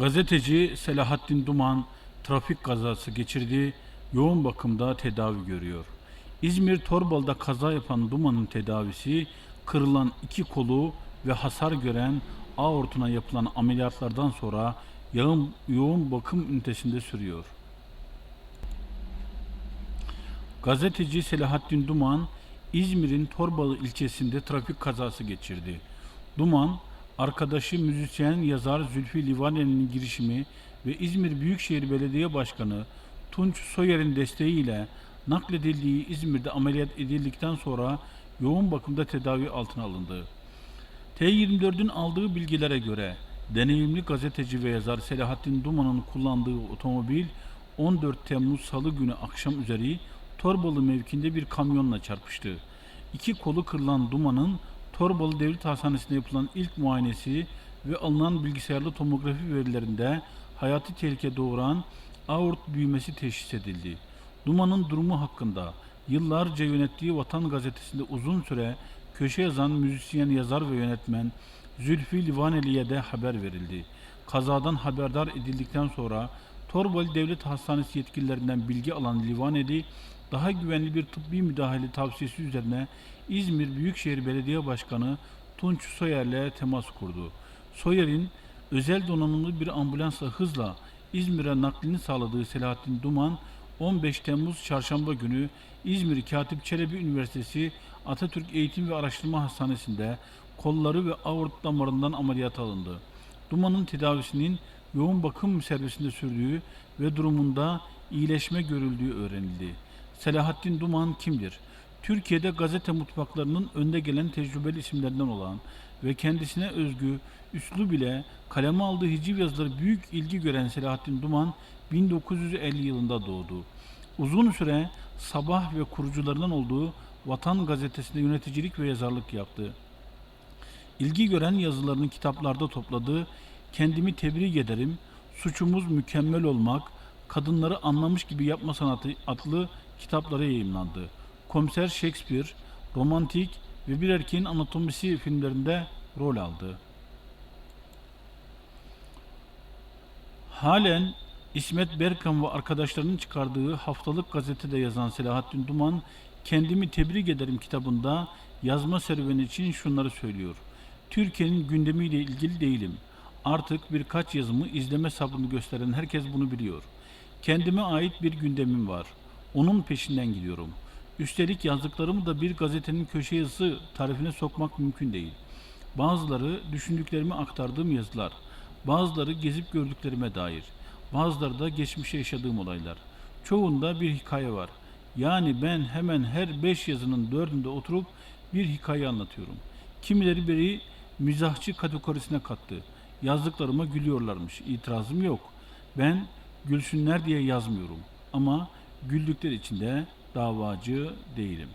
Gazeteci Selahattin Duman trafik kazası geçirdi, yoğun bakımda tedavi görüyor. İzmir Torbalı'da kaza yapan Duman'ın tedavisi kırılan iki kolu ve hasar gören aortuna yapılan ameliyatlardan sonra yoğun, yoğun bakım ünitesinde sürüyor. Gazeteci Selahattin Duman, İzmir'in Torbalı ilçesinde trafik kazası geçirdi. Duman, arkadaşı müzisyen yazar Zülfü Livaneli'nin girişimi ve İzmir Büyükşehir Belediye Başkanı Tunç Soyer'in desteğiyle nakledildiği İzmir'de ameliyat edildikten sonra yoğun bakımda tedavi altına alındı. T24'ün aldığı bilgilere göre deneyimli gazeteci ve yazar Selahattin Duman'ın kullandığı otomobil 14 Temmuz Salı günü akşam üzeri Torbalı mevkinde bir kamyonla çarpıştı. İki kolu kırılan Duman'ın Torbalı Devlet Hastanesi'nde yapılan ilk muayenesi ve alınan bilgisayarlı tomografi verilerinde hayati tehlike doğuran aort büyümesi teşhis edildi. Duman'ın durumu hakkında yıllarca yönettiği Vatan Gazetesi'nde uzun süre köşe yazan müzisyen, yazar ve yönetmen Zülfü Livaneli'ye de haber verildi. Kazadan haberdar edildikten sonra Torbalı Devlet Hastanesi yetkililerinden bilgi alan Livaneli, daha güvenli bir tıbbi müdahale tavsiyesi üzerine İzmir Büyükşehir Belediye Başkanı Tunç Soyer'le temas kurdu. Soyer'in özel donanımlı bir ambulansla hızla İzmir'e naklini sağladığı Selahattin Duman, 15 Temmuz Çarşamba günü İzmir Katip Çelebi Üniversitesi Atatürk Eğitim ve Araştırma Hastanesi'nde kolları ve aort damarından ameliyat alındı. Duman'ın tedavisinin yoğun bakım servisinde sürdüğü ve durumunda iyileşme görüldüğü öğrenildi. Selahattin Duman kimdir? Türkiye'de gazete mutfaklarının önde gelen tecrübeli isimlerinden olan ve kendisine özgü üslub ile kaleme aldığı hiciv yazıları büyük ilgi gören Selahattin Duman 1950 yılında doğdu. Uzun süre Sabah ve kurucularından olduğu Vatan Gazetesi'nde yöneticilik ve yazarlık yaptı. İlgi gören yazılarını kitaplarda topladı. Kendimi tebrik ederim. Suçumuz mükemmel olmak, kadınları anlamış gibi yapma sanatı adlı kitapları yayımlandı. Komiser Shakespeare, Romantik ve Bir Erkeğin Anatomisi filmlerinde rol aldı. Halen İsmet Berkan ve arkadaşlarının çıkardığı haftalık gazetede yazan Selahattin Duman, Kendimi Tebrik Ederim kitabında yazma serüveni için şunları söylüyor. Türkiye'nin gündemiyle ilgili değilim. Artık birkaç yazımı izleme sabrını gösteren herkes bunu biliyor. Kendime ait bir gündemim var. Onun peşinden gidiyorum. Üstelik yazdıklarımı da bir gazetenin köşe yazısı tarifine sokmak mümkün değil. Bazıları düşündüklerimi aktardığım yazılar, bazıları gezip gördüklerime dair, bazıları da geçmişte yaşadığım olaylar. Çoğunda bir hikaye var. Yani ben hemen her beş yazının dördünde oturup bir hikaye anlatıyorum. Kimileri biri mizahçı kategorisine kattı. Yazdıklarıma gülüyorlarmış. İtirazım yok. Ben gülsünler diye yazmıyorum. Ama güldükleri için de davacı değilim.